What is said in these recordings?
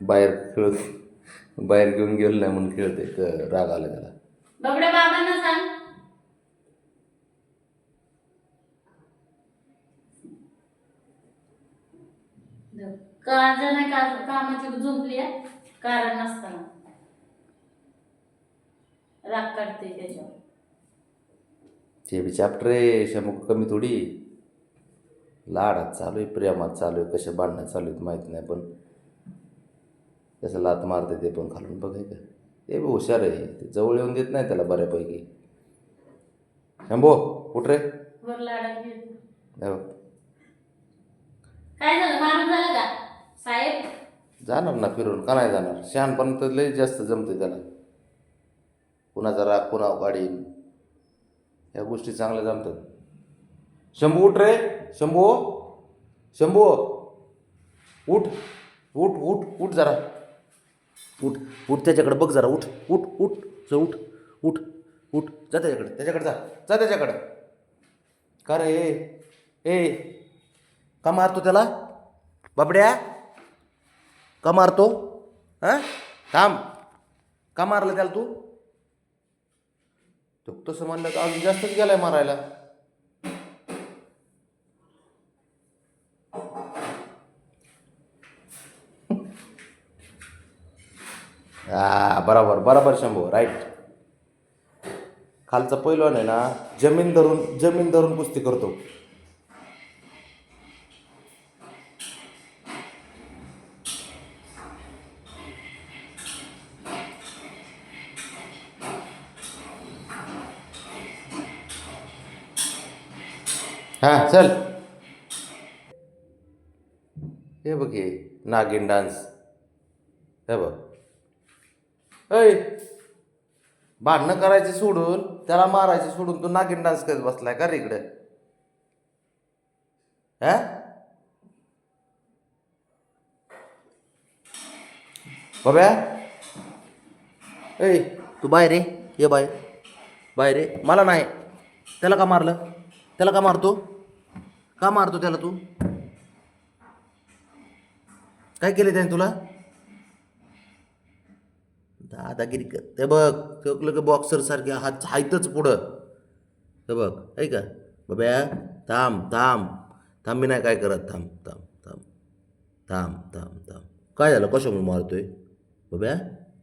बाहेर खेळत बाहेर घेऊन गेलो नाही म्हणून खेळते क- राग आला त्याला. बबड्या बाबांना सांग. काजल नाही का कामाची झोपली आहे? कारण नसताना. राग काढते त्याच्यावर. ते बी चॅप्टर आहे शमुक कमी थोडी. लाडात चालू आहे प्रेमात चालू आहे कसे भांडणं चालू आहेत माहीत नाही पण कसं लात मारते ते पण खालून बघायचं ते बी हुशार आहे ते जवळ येऊन देत नाही त्याला बऱ्यापैकी. शंभो कुठ रे. वर लाडात घेत हे बघ. काय झालं मारून झालं का? साहेब? जाणार ना फिरून का नाही जाणार? शहाणपण तर लय जास्त जमते त्याला. कुणाचा राग कुणा काढीन या गोष्टी चांगल्या जमतात. शंभू उठ रे. शंभू. शंभू. उठ. उठ उठ उठ जरा. उठ उठ त्याच्याकडे बघ जरा. उठ उठ उठ. ज उठ उठ उठ. जा त्याच्याकडे. त्याच्याकडे जा. जा त्याच्याकडं. का रे? ए. ए का मारतो त्याला? बाबड्या. का मारतो? हां? थांब. का मारलं त्याला तू? तो तसं म्हणलं तर अजून जास्तच गेलाय मारायला. हा बरोबर बरोबर शंभू राईट खालचा पैलवान आहे ना जमीन धरून जमीन धरून कुस्ती करतो. हा चल. हे बघ हे नागिन डान्स हे बघ. ऐ भांडणं करायचे सोडून त्याला मारायचे सोडून तू नागिन डान्स करत बसलाय का रे इकडे? हा? बाब्या? ऐ तू बाय रे ये बाय बाय रे मला नाही. त्याला का मारलं? त्याला का मारतो? का मारतो त्याला तू? काय केलं त्याने तुला? दादागिरी कर. ते बघ चोकलं की बॉक्सरसारखे हात हायतच पुढं. हे बघ आहे का? बाब्या थांब थांब. थांब मी नाही काय करत. थांब थांब थांब. थांब थांब थांब. काय झालं? कशामुळे मारतो आहे बाब्या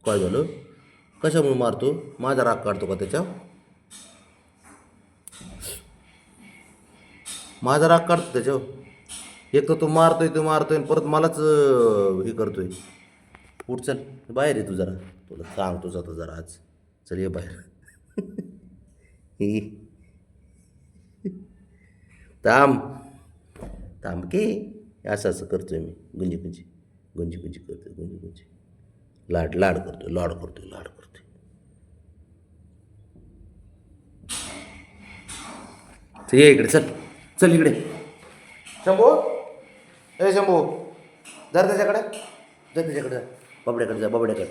काय झालं? कशामुळे मारतो? माझा राग काढतो का त्याच्यावर? माझा राग काढतो त्याच्यावर. एक तर तो मारतोय तो मारतोय आणि परत मलाच हे करतोय. उठ चल बाहेर ये तू जरा. तुला सांगतोच आता जरा आज. चल ये बाहेर. ही. थांब. थांब के? असं असं करतोय मी. गुंजी गुंजी. गुंजी गुंजी करतोय गुंजी गुंजी. लाड लाड करतोय लाड करतोय लाड करतोय. चल ये इकडे चल. चल इकडे. शंभू? ए शंभू. जर त्याच्याकडे. जर त्याच्याकडे. बाबड्याकडे जा बाबड्याकडे.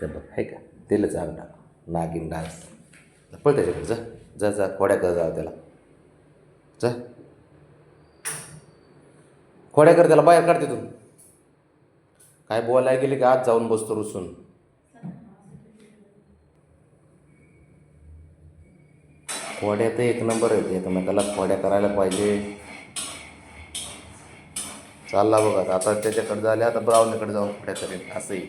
तर बघ आहे का? तेलच अंगठा नागिन डान्स पळ त्याच्याकडे जा. जा जा खोड्या कर जा त्याला. जा. खोड्याकडे त्याला बाहेर काढते तू काय बोलायला गेले की आज जाऊन बसतो रुसून. खोड्या तर एक नंबर आहेत एकमेकाला खोड्या करायला पाहिजे. चालला बघा आता त्याच्याकडे झाले आता ब्राऊनकडे जाऊन खोड्या करेल असंही.